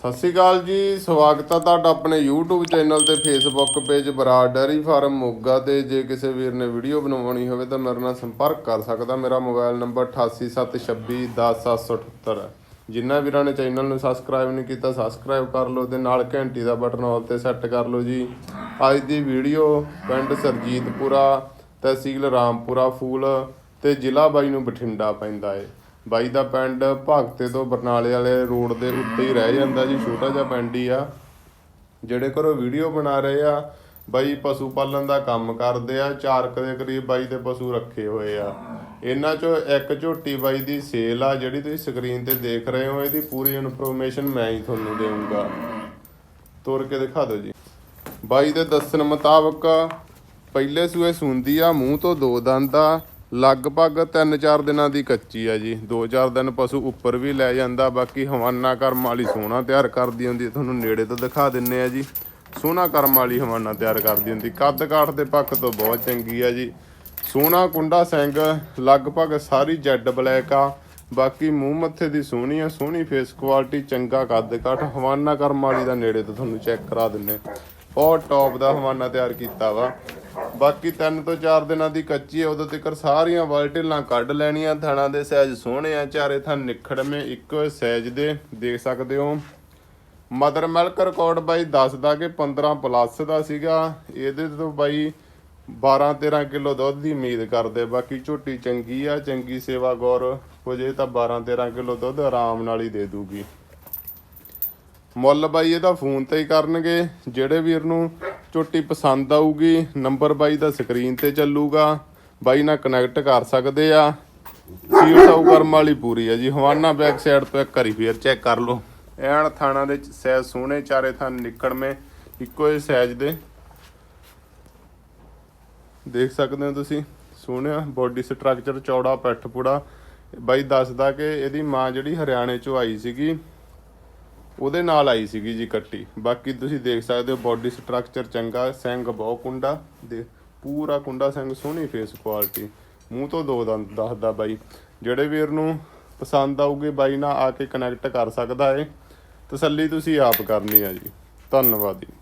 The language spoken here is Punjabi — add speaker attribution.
Speaker 1: ਸਤਿ ਸ਼੍ਰੀ ਅਕਾਲ ਜੀ, ਸਵਾਗਤ ਹੈ ਤੁਹਾਡਾ ਆਪਣੇ YouTube ਚੈਨਲ ਤੇ Facebook page Brar dairy farm Moga ਤੇ। ਜੇ ਕਿਸੇ ਵੀਰ ਨੇ ਵੀਡੀਓ ਬਣਾਉਣੀ ਹੋਵੇ ਤਾਂ ਮੇਰੇ ਨਾਲ ਸੰਪਰਕ ਕਰ ਸਕਦਾ। ਮੇਰਾ ਮੋਬਾਈਲ ਨੰਬਰ 8876210778 ਹੈ। ਜਿਨ੍ਹਾਂ ਵੀਰਾਂ ਨੇ ਚੈਨਲ ਨੂੰ ਸਬਸਕ੍ਰਾਈਬ ਨਹੀਂ ਕੀਤਾ ਸਬਸਕ੍ਰਾਈਬ ਕਰ ਲਓ ਤੇ ਨਾਲ ਘੰਟੀ ਦਾ ਬਟਨ ਆਲ ਤੇ ਸੈੱਟ ਕਰ ਲਓ ਜੀ। ਅੱਜ ਦੀ ਵੀਡੀਓ ਪਿੰਡ ਸਰਜੀਤਪੁਰਾ, ਤਹਿਸੀਲ ਰਾਮਪੁਰਾ ਫੂਲ ਤੇ ਜ਼ਿਲ੍ਹਾ ਬਾਈ ਨੂੰ ਬਠਿੰਡਾ ਪੈਂਦਾ ਏ। ਬਾਈ ਦਾ ਪਿੰਡ ਭਗਤੇ ਤੋਂ ਬਰਨਾਲੇ ਵਾਲੇ ਰੋਡ ਦੇ ਉੱਤੇ ਹੀ ਰਹਿ ਜਾਂਦਾ ਜੀ, ਛੋਟਾ ਜਿਹਾ ਪਿੰਡ ਹੀ ਆ। ਜਿਹੜੇ ਘਰੋਂ ਵੀਡੀਓ ਬਣਾ ਰਹੇ ਆ, ਬਾਈ ਪਸ਼ੂ ਪਾਲਣ ਦਾ ਕੰਮ ਕਰਦੇ ਆ, ਚਾਰਕ ਦੇ ਕਰੀਬ ਬਾਈ ਦੇ ਪਸ਼ੂ ਰੱਖੇ ਹੋਏ ਆ। ਇਹਨਾਂ ਚੋਂ ਇੱਕ ਝੋਟੀ ਬਾਈ ਦੀ ਸੇਲ ਆ, ਜਿਹੜੀ ਤੁਸੀਂ ਸਕਰੀਨ ਤੇ ਦੇਖ ਰਹੇ ਹੋ, ਇਹਦੀ ਪੂਰੀ ਇਨਫੋਰਮੇਸ਼ਨ ਮੈਂ ਹੀ ਤੁਹਾਨੂੰ ਦੇਵਾਂਗਾ ਤੋਰ ਕੇ ਦਿਖਾ ਦਿਓ ਜੀ। ਬਾਈ ਦੇ ਦੱਸਣ ਮੁਤਾਬਕ, ਪਹਿਲੇ ਸੂਏ ਸੁੰਦੀ ਆ, ਮੂੰਹ ਤੋਂ ਦੋ ਦੰਦ ਆ ਲਗਭਗ 3-4 ਦਿਨਾਂ ਦੀ ਕੱਚੀ ਆ ਜੀ। 2-4 ਦਿਨ ਪਸ਼ੂ ਉੱਪਰ ਵੀ ਲੈ ਜਾਂਦਾ, ਬਾਕੀ ਹਵਾਨਾ ਕਰਮ ਵਾਲੀ ਸੋਨਾ ਤਿਆਰ ਕਰਦੀ ਹੁੰਦੀ ਤੁਹਾਨੂੰ ਨੇੜੇ ਤੋਂ ਦਿਖਾ ਦਿੰਨੇ ਆ ਜੀ। ਸੋਨਾ ਕਰਮ ਵਾਲੀ ਹਵਾਨਾ ਤਿਆਰ ਕਰਦੀ ਹੁੰਦੀ। ਕੱਦ ਕਾਠ ਦੇ ਪੱਖ ਤੋਂ ਬਹੁਤ ਚੰਗੀ ਆ ਜੀ। ਸੋਨਾ ਕੁੰਡਾ ਸਿੰਘ ਲਗਭਗ ਸਾਰੀ ਜੈਡ ਬਲੈਕ ਆ। ਬਾਕੀ ਮੂੰਹ ਮੱਥੇ ਦੀ ਸੋਹਣੀ ਆ, ਸੋਹਣੀ ਫੇਸ ਕੁਆਲਿਟੀ ਚੰਗਾ ਕੱਦ ਕਾਠ। ਹਵਾਨਾ ਕਰਮ ਵਾਲੀ ਦਾ ਨੇੜੇ ਤੋਂ ਤੁਹਾਨੂੰ ਚੈੱਕ ਕਰਾ ਦਿੰਨੇ ਬਹੁਤ ਟੌਪ ਦਾ ਹਵਾਨਾ ਤਿਆਰ ਕੀਤਾ ਵਾ। ਬਾਕੀ ਤਿੰਨ ਤੋਂ ਚਾਰ ਦਿਨਾਂ ਦੀ ਕੱਚੀ ਹੈ ਉਦੋਂ ਤੱਕ ਸਾਰੀਆਂ ਵਾਲਟੇਲਾਂ ਕੱਢ ਲੈਣੀਆਂ, ਥਣਾ ਦੇ ਸਾਈਜ਼ ਸੋਹਣੇ ਆ, ਚਾਰੇ ਥਾਂ ਨਿਖੜਵੇਂ, ਇੱਕੋ ਸਾਈਜ਼ ਦੇ, ਦੇਖ ਸਕਦੇ ਹੋ। ਮਦਰ ਮਿਲਕ ਰਿਕਾਰਡ ਬਾਈ ਦੱਸਦਾ ਕਿ 15 ਪਲੱਸ ਦਾ ਸੀਗਾ, ਇਹਦੇ ਤੋਂ ਬਾਈ 12 13 ਕਿਲੋ ਦੁੱਧ ਦੀ ਉਮੀਦ ਕਰਦੇ, ਬਾਕੀ ਝੋਟੀ ਚੰਗੀ ਆ, ਚੰਗੀ ਸੇਵਾ ਗੌਰ, ਹੋ ਜੇ ਤਾਂ 12 13 ਕਿਲੋ ਦੁੱਧ ਆਰਾਮ ਨਾਲ ਹੀ ਦੇ ਦੂਗੀ। ਮੁੱਲ ਬਾਈ ਇਹਦਾ ਫੋਨ ਤੇ ਹੀ ਕਰਨਗੇ, ਜਿਹੜੇ ਵੀਰ ਨੂੰ ਚੋਟੀ ਪਸੰਦ ਆਊਗੀ, ਨੰਬਰ ਬਾਈ ਦਾ ਸਕਰੀਨ ਤੇ ਚੱਲੂਗਾ, ਬਾਈ ਨਾਲ ਕਨੈਕਟ ਕਰ ਸਕਦੇ ਆ। ਸੀਲ ਸਾਊ ਕਰਮ ਵਾਲੀ ਪੂਰੀ ਆ ਜੀ ਹਵਾਨਾ ਬੈਕ ਸਾਈਡ ਤੋਂ ਇੱਕ ਵਾਰੀ ਫੇਰ ਚੈੱਕ ਕਰ ਲਓ। ਐਨ ਥਾਣਾ ਦੇ ਸੈਜ ਸੋਹਣੇ ਚਾਰੇ ਥਾਂ ਨਿਕੜਵੇਂ ਇੱਕੋ ਹੀ ਸਾਈਜ਼ ਦੇ। ਦੇਖ ਸਕਦੇ ਹੋ ਤੁਸੀਂ ਸੋਹਣਿਆ ਬੋਡੀ ਸਟਰਕਚਰ ਚੌੜਾ, ਪਿੱਠ ਪੂੜਾ। ਬਾਈ ਦੱਸਦਾ ਕਿ ਇਹਦੀ ਮਾਂ ਜਿਹੜੀ ਹਰਿਆਣੇ ਚੋਂ ਆਈ ਸੀਗੀ ਉਹਦੇ ਨਾਲ ਆਈ ਸੀਗੀ ਜੀ ਕੱਟੀ। ਬਾਕੀ ਤੁਸੀਂ ਦੇਖ ਸਕਦੇ ਹੋ ਬਾਡੀ ਸਟਰਕਚਰ ਚੰਗਾ, ਸਿੰਘ ਬਹੁਤ ਕੁੰਡਾ ਦੇ ਪੂਰਾ ਕੁੰਡਾ ਸਿੰਘ, ਸੋਹਣੀ ਫੇਸ ਕੁਆਲਿਟੀ ਮੂੰਹ ਤੋਂ ਦੋ ਦੰਦ ਦੱਸਦਾ ਬਾਈ। ਜਿਹੜੇ ਵੀਰ ਨੂੰ ਪਸੰਦ ਆਊਗੇ ਬਾਈ ਨਾਲ ਆ ਕੇ ਕਨੈਕਟ ਕਰ ਸਕਦਾ ਏ। ਤਸੱਲੀ ਤੁਸੀਂ ਆਪ ਕਰਨੀ ਆ ਜੀ। ਧੰਨਵਾਦ ਜੀ।